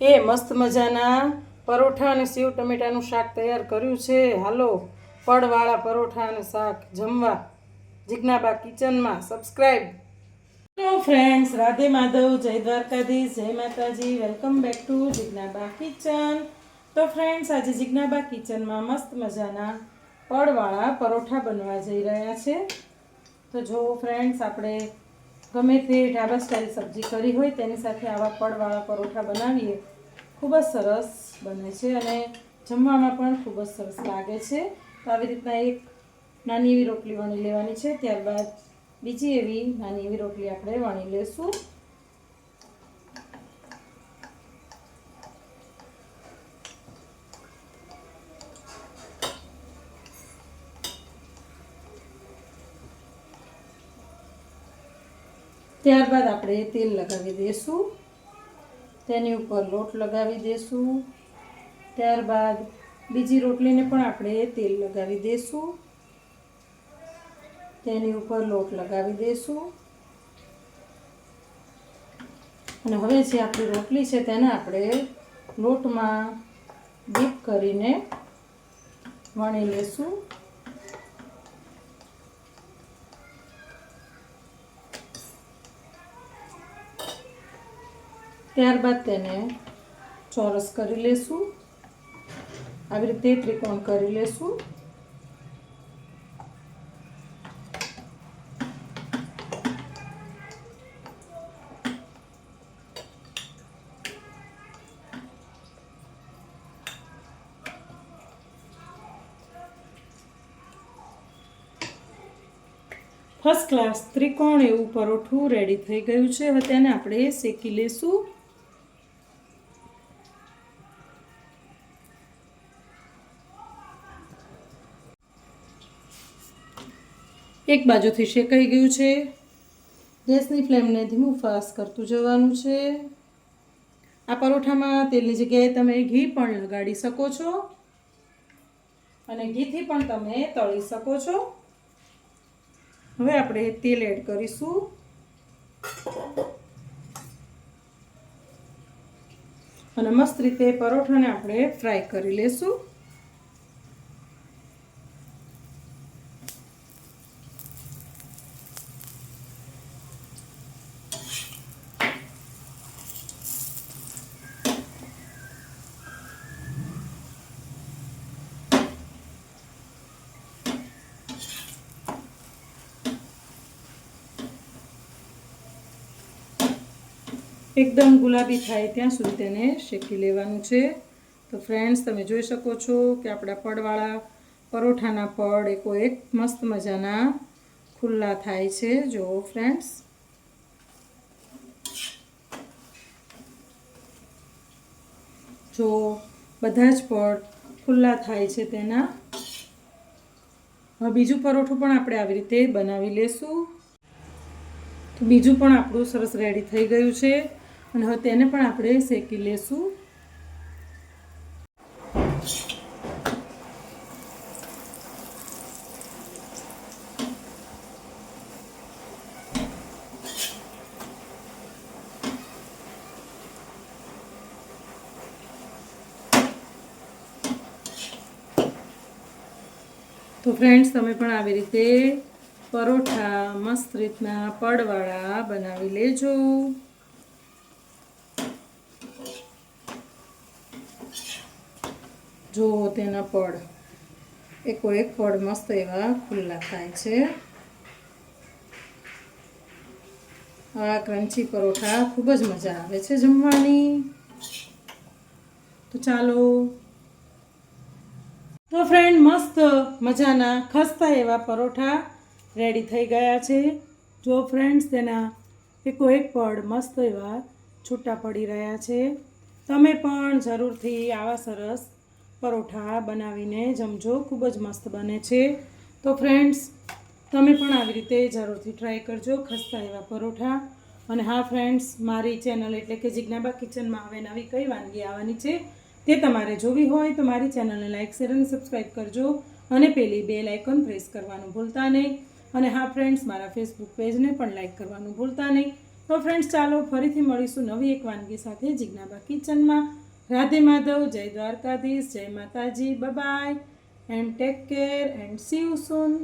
એ મસ્ત મજાના પરોઠા અને સેવ ટમેટાનું શાક તૈયાર કર્યું છે. હાલો પડવાળા પરોઠા અને શાક જમવા. જિજ્ઞાબા કિચનમાં subscribe hello friends Radhe Madhav, જય દ્વારકાધીશ, જય Mataji welcome back to Jignaba kitchen. તો ફ્રેન્ડ્સ આજે જિજ્ઞાબા કિચનમાં મસ્ત મજાના પડવાળા પરોઠા બનવા જઈ રહ્યા છે. તો જો ફ્રેન્ડ્સ આપણે ગમે તે ઢાબા સ્ટાઇલ સબ્જી કરી હોય, તેની સાથે આવા પડવાળા પરોઠા બનાવીએ, ખૂબ જ સરસ બને છે અને જમવામાં પણ ખૂબ જ સરસ લાગે છે. તો આવી રીતના એક નાની એવી રોટલી વણી લેવાની છે, ત્યારબાદ બીજી એવી નાની એવી રોટલી આપણે વણી લેશું. ત્યારબાદ આપણે તેલ લગાવી દઈશું તેની ઉપર લોટ લગાવી દઈશું ત્યારબાદ બીજી રોટલીને પણ આપણે તેલ લગાવી દઈશું તેની ઉપર લોટ લગાવી દઈશું અને હવે જે આપણી રોટલી છે તેને આપણે લોટમાં ડીપ કરીને વણી લેશું. ત્યારબાદ તેને ચોરસ કરી લેશું. આવી રીતે ત્રિકોણ કરી લેશું. ફર્સ્ટ ક્લાસ ત્રિકોણ એવું પરોઠું રેડી થઈ ગયું છે. હવે તેને આપણે શેકી લેશું. એક બાજુથી શેકાઈ ગયું છે. ગેસની ફ્લેમને ધીમું ફાસ્ટ કરતું જવાનું છે. આ પરોઠામાં તેલની જગ્યાએ તમે ઘી પણ લગાડી શકો છો. અને ઘીથી પણ તમે તળી શકો છો. હવે આપણે તેલ એડ કરીશું. અને મસ્ત રીતે પરોઠાને આપણે ફ્રાય કરી લેશું. એકદમ ગુલાબી થાય ત્યાં સુધી તેને શેકી લેવાનું છે. તો ફ્રેન્ડ્સ તમે જોઈ શકો છો કે આપણા પડવાળા પરોઠાના પડ એકો એક મસ્ત મજાના ખુલ્લા થાય છે. જુઓ ફ્રેન્ડ્સ જો બધા જ પડ ખુલ્લા થાય છે તેના. હવે બીજું પરોઠું પણ આપણે આવી રીતે બનાવી લેશું. તો બીજું પણ આપણું સરસ રેડી થઈ ગયું છે. અને હવે તેને પણ આપણે શેકી લેશું. તો ફ્રેન્ડ્સ તમે પણ આવી રીતે પરોઠા મસ્ત રીતના પડવાળા બનાવી લેજો. જો તેના પડ એકો એક પડ મસ્ત એવા ખુલ્લા થાય છે. આ ક્રંચી પરોઠા ખૂબ જ મજા આવે છે જમવાની. તો ચાલો. તો ફ્રેન્ડ મસ્ત મજાના ખસ્તા એવા પરોઠા રેડી થઈ ગયા છે. જો ફ્રેન્ડ્સ તેના એકો એક પડ મસ્ત એવા છૂટા પડી રહ્યા છે. તમે પણ જરૂરથી આવા સરસ પરોઠા બનાવીને જમજો, ખૂબ જ મસ્ત બને છે. તો ફ્રેન્ડ્સ તમે પણ આવી રીતે જરૂરથી ટ્રાય કરજો ખસ્તા એવા પરોઠા. અને હા ફ્રેન્ડ્સ મારી ચેનલ એટલે કે જિજ્ઞાબા કિચનમાં હવે નવી કઈ વાનગી આવવાની છે તે તમારે જોવી હોય તો મારી ચેનલને લાઇક શેર અને સબસ્ક્રાઈબ કરજો. અને પેલી બે લાઇકોન પ્રેસ કરવાનું ભૂલતા નહીં. અને હા ફ્રેન્ડ્સ મારા ફેસબુક પેજને પણ લાઇક કરવાનું ભૂલતા નહીં. તો ફ્રેન્ડ્સ ચાલો ફરીથી મળીશું નવી એક વાનગી સાથે જિજ્ઞાબા કિચનમાં. રાધે માધવ જય દ્વારકાધીશ જય Mataji bye bye and take care and see you soon